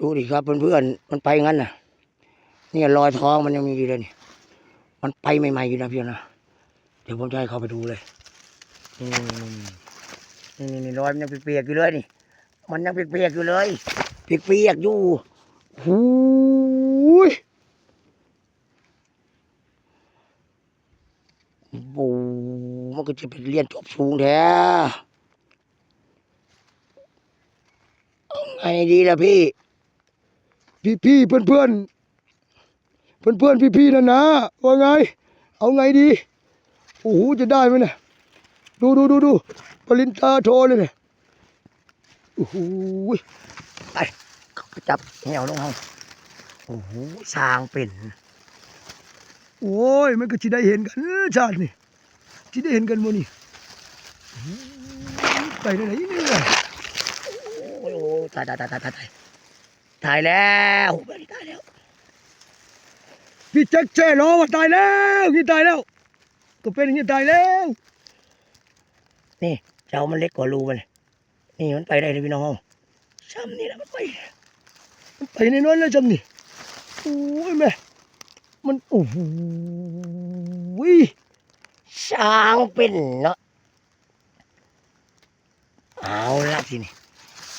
ดูดิครับเพื่อนๆมันไปงั้นน่ะเนี่ยรอยท้องมันยังมีอยู่เลยนี่มันไปใหม่ๆอยู่นะพี่นะเดี๋ยวผมจะให้เขาไปดูเลยนี่นี่นี่นี่รอยมันยังเปียกๆอยู่เลยนี่ มันยังเปียกๆอยู่เลยเปียกๆอยู่หูยโอ้มันก็จะเป็นเรียนจบสูงแท้เอาไงดีล่ะพี่ พี่พี่เพื่อนเพื่อนเพื่อนเพื่อนพี่พี่นะนะว่าไง เอาไงดีโอ้โหจะได้ไหมเนี่ยดูดูดูดูปรินตาโทรเลยเนี่ยโอ้โหไปจับเหวลงห้องโอ้โหสร้างเป็นโอ้ยมันก็จะได้เห็นกันชาตินี่จะได้เห็นกันโมนี่ไปไหนๆเนี่ยโอ้โหตายตายตายตาย ตายตายตายแล้วตายแล้วพี่แจ็คแจ้ร้องว่าตายแล้วพี่ตายแล้ว ก็เป็นอย่างนี้ตายแล้ว นี่เจ้ามันเล็กกว่ารูมันเลยนี่มันไปได้เลยพี่น้องซ้ำนี่แหละมันไปไปในนั้นแล้วจำนี่โอ้ยแม่มันโอ้โหช้างเป็นเนาะเอาละทีนี้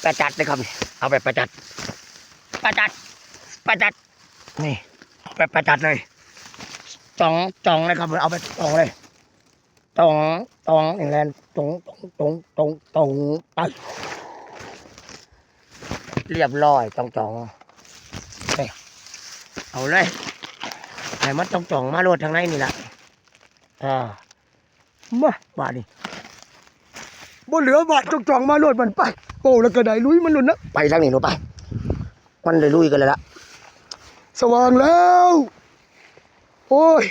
ประจัดเลยครับนี่เอาไปประจัด ประจัดประจัด นี่ไปประจัดเลยจองจองเลยครับเอาไปจองเลยตองตองอย่างแรงตรงตรงตรงตรงตรงไปเรียบร้อยจองจองนี่เอาเลยให้มันจองจองมาโลดทางในนี่แหละอ่ามาบาดนี่บ่เหลือบาดจองจองมาโลดมันไปโอ้แล้วก็ได้ลุยมันลุนนะไปทางนี้หนูไป มันเลยลุยกันเลยละสว่างแล้ว โอ้ย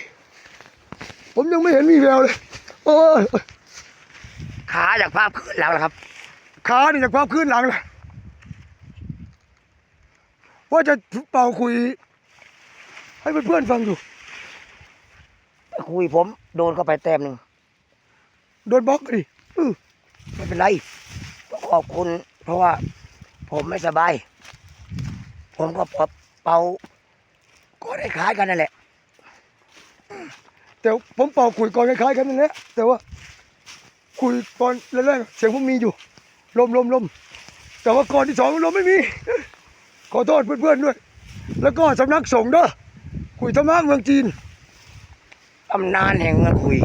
ผมยังไม่เห็นมีแววเลย โอ้ยขาจากภาพขึ้นแล้วล่ะครับขานี่จากภาพขึ้นหลังเลยว่าจะเป่าคุย ให้เพื่อนๆฟังอยู่ คุยผมโดนเข้าไปแต้มหนึ่งโดนบล็อกดิอื้อไม่เป็นไรต้องขอบคุณ เพราะว่าผมไม่สบาย ผมก็เป่าเป่าก็ได้คล้ายกันนั่นแหละ แต่ผมเป่าคุยก่อนคล้ายๆกันนั่นแหละแต่ว่าคุยก่อนแรกๆเสียงผมมีอยู่ ลมลมลมแต่ว่าก่อนที่สองลมไม่มี ขอโทษเพื่อนๆด้วย แล้วก็สำนักสงฆ์เด้อคุยธรรมะเมืองจีนตำนานแห่งเมืองคุย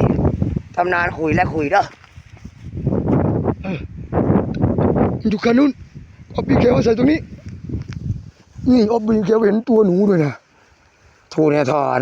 ตำนานคุยและคุยเด้อมันอยู่คันนู้นเอาปีเขียวใส่ตรงนี้ นี่อบบีแกเห็นตัวหนูด้วยนะทูเนี่ยถอน